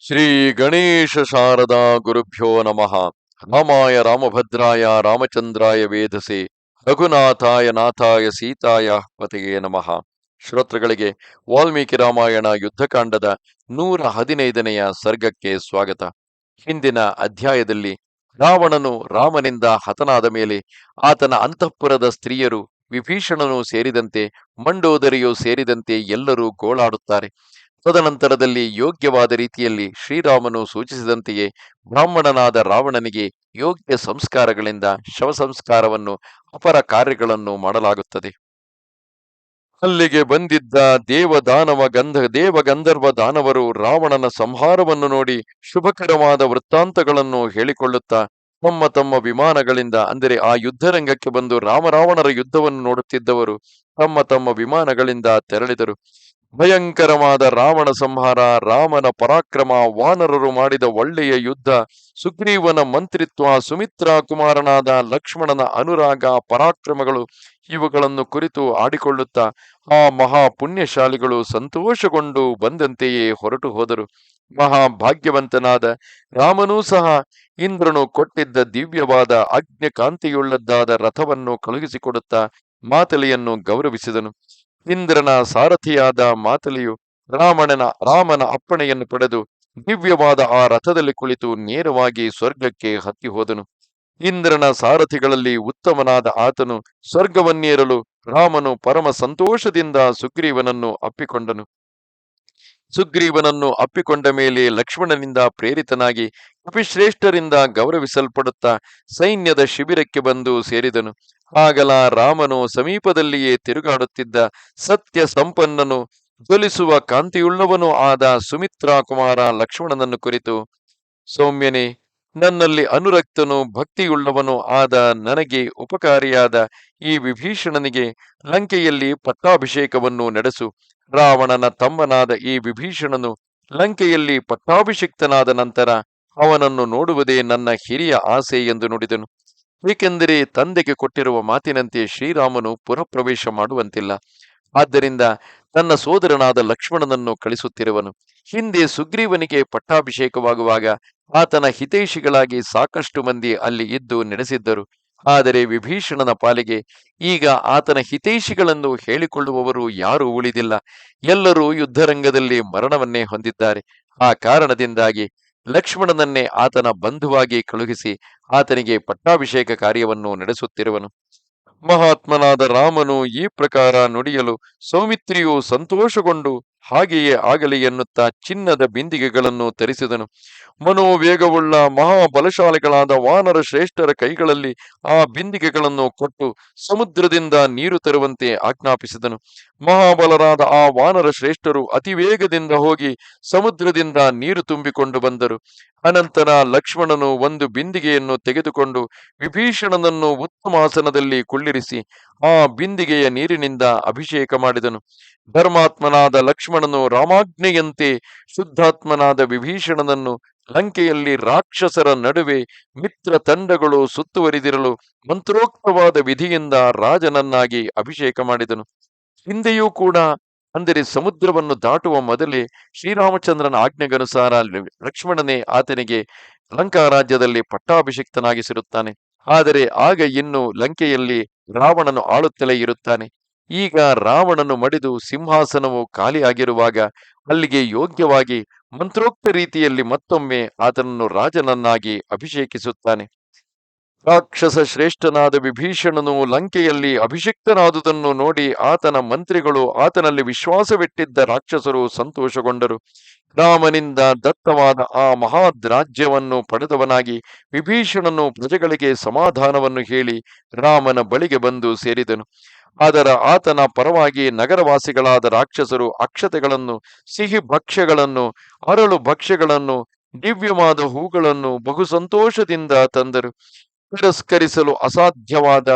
ಶ್ರೀ ಗಣೇಶ ಶಾರದಾ ಗುರುಭ್ಯೋ ನಮಃ. ರಾಮಾಯ ರಾಮಭದ್ರಾಯ ರಾಮಚಂದ್ರಾಯ ವೇದಸೆ. ರಘುನಾಥಾಯ ನಾಥಾಯ ಸೀತಾಯ ಪತೆಯೇ ನಮಃ. ಶ್ರೋತೃಗಳಿಗೆ ವಾಲ್ಮೀಕಿ ರಾಮಾಯಣ ಯುದ್ಧಕಾಂಡದ ನೂರ ಹದಿನೈದನೆಯ ಸರ್ಗಕ್ಕೆ ಸ್ವಾಗತ. ಹಿಂದಿನ ಅಧ್ಯಾಯದಲ್ಲಿ ರಾವಣನು ರಾಮನಿಂದ ಹತನಾದ ಮೇಲೆ ಆತನ ಅಂತಃಪುರದ ಸ್ತ್ರೀಯರು ವಿಭೀಷಣನು ಸೇರಿದಂತೆ ಮಂಡೋದರಿಯು ಸೇರಿದಂತೆ ಎಲ್ಲರೂ ಗೋಳಾಡುತ್ತಾರೆ. ತದನಂತರದಲ್ಲಿ ಯೋಗ್ಯವಾದ ರೀತಿಯಲ್ಲಿ ಶ್ರೀರಾಮನು ಸೂಚಿಸಿದಂತೆಯೇ ಬ್ರಾಹ್ಮಣನಾದ ರಾವಣನಿಗೆ ಯೋಗ್ಯ ಸಂಸ್ಕಾರಗಳಿಂದ ಶವ ಸಂಸ್ಕಾರವನ್ನು ಅಪರ ಕಾರ್ಯಗಳನ್ನು ಮಾಡಲಾಗುತ್ತದೆ. ಅಲ್ಲಿಗೆ ಬಂದಿದ್ದ ದೇವದಾನವ ಗಂಧ ದೇವ ಗಂಧರ್ವ ದಾನವರು ರಾವಣನ ಸಂಹಾರವನ್ನು ನೋಡಿ ಶುಭಕರವಾದ ವೃತ್ತಾಂತಗಳನ್ನು ಹೇಳಿಕೊಳ್ಳುತ್ತಾ ತಮ್ಮ ತಮ್ಮ ವಿಮಾನಗಳಿಂದ, ಅಂದರೆ ಆ ಯುದ್ಧರಂಗಕ್ಕೆ ಬಂದು ರಾಮರಾವಣರ ಯುದ್ಧವನ್ನು ನೋಡುತ್ತಿದ್ದವರು ತಮ್ಮ ತಮ್ಮ ವಿಮಾನಗಳಿಂದ ತೆರಳಿದರು. ಭಯಂಕರವಾದ ರಾವಣ ಸಂಹಾರ, ರಾಮನ ಪರಾಕ್ರಮ, ವಾನರರು ಮಾಡಿದ ಒಳ್ಳೆಯ ಯುದ್ಧ, ಸುಗ್ರೀವನ ಮಂತ್ರಿತ್ವ, ಸುಮಿತ್ರಾ ಕುಮಾರನಾದ ಲಕ್ಷ್ಮಣನ ಅನುರಾಗ, ಪರಾಕ್ರಮಗಳು ಇವುಗಳನ್ನು ಕುರಿತು ಆಡಿಕೊಳ್ಳುತ್ತಾ ಆ ಮಹಾ ಪುಣ್ಯಶಾಲಿಗಳು ಸಂತೋಷಗೊಂಡು ಬಂದಂತೆಯೇ ಹೊರಟು ಹೋದರು. ಮಹಾಭಾಗ್ಯವಂತನಾದ ರಾಮನೂ ಸಹ ಇಂದ್ರನು ಕೊಟ್ಟಿದ್ದ ದಿವ್ಯವಾದ ಅಗ್ನಿ ಕಾಂತಿಯುಳ್ಳದ್ದಾದ ರಥವನ್ನು ಕಳುಹಿಸಿಕೊಡುತ್ತಾ ಮಾತಲೆಯನ್ನು ಗೌರವಿಸಿದನು. ಇಂದ್ರನ ಸಾರಥಿಯಾದ ಮಾತಲಿಯು ರಾಮಣನ ರಾಮನ ಅಪ್ಪಣೆಯನ್ನು ಪಡೆದು ದಿವ್ಯವಾದ ಆ ರಥದಲ್ಲಿ ಕುಳಿತು ನೇರವಾಗಿ ಸ್ವರ್ಗಕ್ಕೆ ಹತ್ತಿ ಹೋದನು. ಇಂದ್ರನ ಸಾರಥಿಗಳಲ್ಲಿ ಉತ್ತಮನಾದ ಆತನು ಸ್ವರ್ಗವನ್ನೇರಲು ರಾಮನು ಪರಮ ಸಂತೋಷದಿಂದ ಸುಗ್ರೀವನನ್ನು ಅಪ್ಪಿಕೊಂಡನು. ಸುಗ್ರೀವನನ್ನು ಅಪ್ಪಿಕೊಂಡ ಮೇಲೆ ಲಕ್ಷ್ಮಣನಿಂದ ಪ್ರೇರಿತನಾಗಿ ಕಪಿಶ್ರೇಷ್ಠರಿಂದ ಗೌರವಿಸಲ್ಪಡುತ್ತಾ ಸೈನ್ಯದ ಶಿಬಿರಕ್ಕೆ ಬಂದು ಸೇರಿದನು. ಆಗಲ ರಾಮನು ಸಮೀಪದಲ್ಲಿಯೇ ತಿರುಗಾಡುತ್ತಿದ್ದ ಸತ್ಯ ಸಂಪನ್ನನು ಜ್ವಲಿಸುವ ಕಾಂತಿಯುಳ್ಳವನೂ ಆದ ಸುಮಿತ್ರಾ ಕುಮಾರ ಲಕ್ಷ್ಮಣನನ್ನು ಕುರಿತು, ಸೌಮ್ಯನೇ, ನನ್ನಲ್ಲಿ ಅನುರಕ್ತನು ಭಕ್ತಿಯುಳ್ಳವನು ಆದ ನನಗೆ ಉಪಕಾರಿಯಾದ ಈ ವಿಭೀಷಣನಿಗೆ ಲಂಕೆಯಲ್ಲಿ ಪಟ್ಟಾಭಿಷೇಕವನ್ನು ನಡೆಸು. ರಾವಣನ ತಮ್ಮನಾದ ಈ ವಿಭೀಷಣನು ಲಂಕೆಯಲ್ಲಿ ಪಟ್ಟಾಭಿಷಿಕ್ತನಾದ ನಂತರ ಅವನನ್ನು ನೋಡುವುದೇ ನನ್ನ ಹಿರಿಯ ಆಸೆ ಎಂದು ನುಡಿದನು. ಏಕೆಂದರೆ ತಂದೆಗೆ ಕೊಟ್ಟಿರುವ ಮಾತಿನಂತೆ ಶ್ರೀರಾಮನು ಪುರಪ್ರವೇಶ ಮಾಡುವಂತಿಲ್ಲ. ಆದ್ದರಿಂದ ತನ್ನ ಸೋದರನಾದ ಲಕ್ಷ್ಮಣನನ್ನು ಕಳಿಸುತ್ತಿರುವನು. ಹಿಂದೆ ಸುಗ್ರೀವನಿಗೆ ಪಟ್ಟಾಭಿಷೇಕವಾಗುವಾಗ ಆತನ ಹಿತೈಷಿಗಳಾಗಿ ಸಾಕಷ್ಟು ಮಂದಿ ಅಲ್ಲಿ ಇದ್ದು ನಡೆಸಿದ್ದರು ಆದರೆ ವಿಭೀಷಣನ ಪಾಲಿಗೆ ಈಗ ಆತನ ಹಿತೈಷಿಗಳನ್ನು ಹೇಳಿಕೊಳ್ಳುವವರು ಯಾರೂ ಉಳಿದಿಲ್ಲ. ಎಲ್ಲರೂ ಯುದ್ಧರಂಗದಲ್ಲಿ ಮರಣವನ್ನೇ ಹೊಂದಿದ್ದಾರೆ. ಆ ಕಾರಣದಿಂದಾಗಿ ಲಕ್ಷ್ಮಣನನ್ನೇ ಆತನ ಬಂಧುವಾಗಿ ಕಳುಹಿಸಿ ಆತನಿಗೆ ಪಟ್ಟಾಭಿಷೇಕ ಕಾರ್ಯವನ್ನು ನಡೆಸುತ್ತಿರುವನು. ಮಹಾತ್ಮನಾದ ರಾಮನು ಈ ಪ್ರಕಾರ ನುಡಿಯಲು ಸೌಮಿತ್ರಿಯು ಸಂತೋಷಗೊಂಡು ಹಾಗೆಯೇ ಆಗಲಿ ಎನ್ನುತ್ತಾ ಚಿನ್ನದ ಬಿಂದಿಗೆಗಳನ್ನು ತರಿಸಿದನು. ಮನೋವೇಗವುಳ್ಳ ಮಹಾಬಲಶಾಲಿಗಳಾದ ವಾನರ ಶ್ರೇಷ್ಠರ ಕೈಗಳಲ್ಲಿ ಆ ಬಿಂದಿಗೆಗಳನ್ನು ಕೊಟ್ಟು ಸಮುದ್ರದಿಂದ ನೀರು ತರುವಂತೆ ಆಜ್ಞಾಪಿಸಿದನು. ಮಹಾಬಲರಾದ ಆ ವಾನರ ಶ್ರೇಷ್ಠರು ಅತಿ ವೇಗದಿಂದ ಹೋಗಿ ಸಮುದ್ರದಿಂದ ನೀರು ತುಂಬಿಕೊಂಡು ಬಂದರು. ಅನಂತರ ಲಕ್ಷ್ಮಣನು ಒಂದು ಬಿಂದಿಗೆಯನ್ನು ತೆಗೆದುಕೊಂಡು ವಿಭೀಷಣನನ್ನು ಉತ್ತಮಾಸನದಲ್ಲಿ ಕುಳ್ಳಿರಿಸಿ ಆ ಬಿಂದಿಗೆಯ ನೀರಿನಿಂದ ಅಭಿಷೇಕ ಮಾಡಿದನು. ಧರ್ಮಾತ್ಮನಾದ ಲಕ್ಷ್ಮಣನು ರಾಮಾಜ್ಞೆಯಂತೆ ಶುದ್ಧಾತ್ಮನಾದ ವಿಭೀಷಣನನ್ನು ಲಂಕೆಯಲ್ಲಿ ರಾಕ್ಷಸರ ನಡುವೆ ಮಿತ್ರ ತಂಡಗಳು ಸುತ್ತುವರಿದಿರಲು ಮಂತ್ರೋಕ್ತವಾದ ವಿಧಿಯಿಂದ ರಾಜನನ್ನಾಗಿ ಅಭಿಷೇಕ ಮಾಡಿದನು. ಹಿಂದೆಯೂ ಕೂಡ ಅಂದರೆ ಸಮುದ್ರವನ್ನು ದಾಟುವ ಮೊದಲೇ ಶ್ರೀರಾಮಚಂದ್ರನ ಆಜ್ಞೆಗನುಸಾರ ಲಕ್ಷ್ಮಣನೇ ಆತನಿಗೆ ಲಂಕಾ ರಾಜ್ಯದಲ್ಲಿ ಪಟ್ಟಾಭಿಷಿಕ್ತನಾಗಿಸಿರುತ್ತಾನೆ. ಆದರೆ ಆಗ ಇನ್ನು ಲಂಕೆಯಲ್ಲಿ ರಾವಣನು ಆಳುತ್ತಲೇ ಇರುತ್ತಾನೆ. ಈಗ ರಾವಣನು ಮಡಿದು ಸಿಂಹಾಸನವು ಖಾಲಿಯಾಗಿರುವಾಗ ಅಲ್ಲಿಗೆ ಯೋಗ್ಯವಾಗಿ ಮಂತ್ರೋಕ್ತ ರೀತಿಯಲ್ಲಿ ಮತ್ತೊಮ್ಮೆ ಆತನನ್ನು ರಾಜನನ್ನಾಗಿ ಅಭಿಷೇಕಿಸುತ್ತಾನೆ. ರಾಕ್ಷಸ ಶ್ರೇಷ್ಠನಾದ ವಿಭೀಷಣನು ಲಂಕೆಯಲ್ಲಿ ಅಭಿಷಿಕ್ತನಾದುದನ್ನು ನೋಡಿ ಆತನ ಮಂತ್ರಿಗಳು ಆತನಲ್ಲಿ ವಿಶ್ವಾಸವಿಟ್ಟಿದ್ದ ರಾಕ್ಷಸರು ಸಂತೋಷಗೊಂಡರು. ರಾಮನಿಂದ ದತ್ತವಾದ ಆ ಮಹಾದ್ರಾಜ್ಯವನ್ನು ಪಡೆದವನಾಗಿ ವಿಭೀಷಣನು ಪ್ರಜೆಗಳಿಗೆ ಸಮಾಧಾನವನ್ನು ಹೇಳಿ ರಾಮನ ಬಳಿಗೆ ಬಂದು ಸೇರಿದನು. ಅದರ ಆತನ ಪರವಾಗಿ ನಗರವಾಸಿಗಳಾದ ರಾಕ್ಷಸರು ಅಕ್ಷತೆಗಳನ್ನು, ಸಿಹಿ ಭಕ್ಷ್ಯಗಳನ್ನು, ಅರಳು ಭಕ್ಷ್ಯಗಳನ್ನು, ದಿವ್ಯವಾದ ಹೂಗಳನ್ನು ಬಹು ಸಂತೋಷದಿಂದ ತಂದರು. ತಿರಸ್ಕರಿಸಲು ಅಸಾಧ್ಯವಾದ,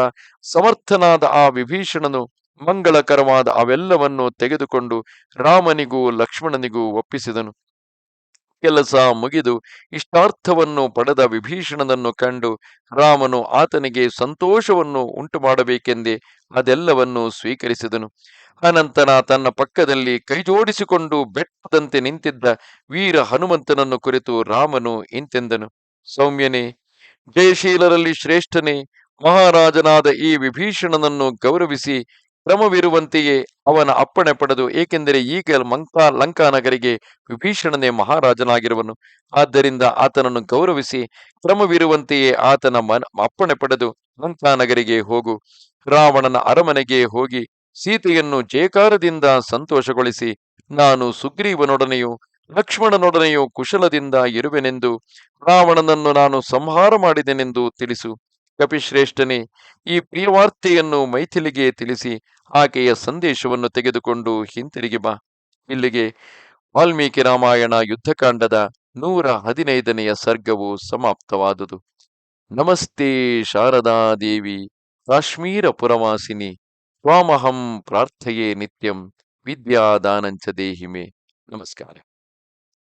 ಸಮರ್ಥನಾದ ಆ ವಿಭೀಷಣನು ಮಂಗಳಕರವಾದ ಅವೆಲ್ಲವನ್ನು ತೆಗೆದುಕೊಂಡು ರಾಮನಿಗೂ ಲಕ್ಷ್ಮಣನಿಗೂ ಒಪ್ಪಿಸಿದನು. ಕೆಲಸ ಮುಗಿದು ಇಷ್ಟಾರ್ಥವನ್ನು ಪಡೆದ ವಿಭೀಷಣನನ್ನು ಕಂಡು ರಾಮನು ಆತನಿಗೆ ಸಂತೋಷವನ್ನು ಉಂಟು ಮಾಡಬೇಕೆಂದೇ ಅದೆಲ್ಲವನ್ನು ಸ್ವೀಕರಿಸಿದನು. ಅನಂತರ ತನ್ನ ಪಕ್ಕದಲ್ಲಿ ಕೈಜೋಡಿಸಿಕೊಂಡು ಬೆಟ್ಟದಂತೆ ನಿಂತಿದ್ದ ವೀರ ಹನುಮಂತನನ್ನು ಕುರಿತು ರಾಮನು ಇಂತೆಂದನು. ಸೌಮ್ಯನೇ ಜಯಶೀಲರಲ್ಲಿ ಶ್ರೇಷ್ಠನೇ ಮಹಾರಾಜನಾದ ಈ ವಿಭೀಷಣನನ್ನು ಗೌರವಿಸಿ ಕ್ರಮವಿರುವಂತೆಯೇ ಅವನ ಅಪ್ಪಣೆ ಪಡೆದು, ಏಕೆಂದರೆ ಈಗ ಮಂಕಾ ಲಂಕಾನಗರಿಗೆ ವಿಭೀಷಣನೇ ಮಹಾರಾಜನಾಗಿರುವನು. ಆದ್ದರಿಂದ ಆತನನ್ನು ಗೌರವಿಸಿ ಕ್ರಮವಿರುವಂತೆಯೇ ಆತನ ಅಪ್ಪಣೆ ಪಡೆದು ಲಂಕಾನಗರಿಗೆ ಹೋಗು. ರಾವಣನ ಅರಮನೆಗೆ ಹೋಗಿ ಸೀತೆಯನ್ನು ಜೇಕಾರದಿಂದ ಸಂತೋಷಗೊಳಿಸಿ, ನಾನು ಸುಗ್ರೀವನೊಡನೆಯೂ ಲಕ್ಷ್ಮಣನೊಡನೆಯೂ ಕುಶಲದಿಂದ ಇರುವೆನೆಂದು ರಾವಣನನ್ನು ನಾನು ಸಂಹಾರ ಮಾಡಿದೆನೆಂದು ತಿಳಿಸು. ಕಪಿಶ್ರೇಷ್ಠನೇ, ಈ ಪ್ರಿಯವಾರ್ತೆಯನ್ನು ಮೈಥಿಲಿಗೆ ತಿಳಿಸಿ ಆಕೆಯ ಸಂದೇಶವನ್ನು ತೆಗೆದುಕೊಂಡು ಹಿಂತಿರುಗಿ ಬಾ. ಇಲ್ಲಿಗೆ ವಾಲ್ಮೀಕಿ ರಾಮಾಯಣ ಯುದ್ಧಕಾಂಡದ ನೂರ ಹದಿನೈದನೆಯ ಸರ್ಗವು ಸಮಾಪ್ತವಾದುದು. ನಮಸ್ತೆ ಶಾರದಾ ದೇವಿ, ಕಾಶ್ಮೀರ ಪುರವಾಸಿನಿ, ತ್ವಾಮಹಂ ಪ್ರಾರ್ಥೆಯೇ ನಿತ್ಯಂ ವಿದ್ಯಾದಾನಂಚ ದೇಹಿಮೆ. ನಮಸ್ಕಾರ.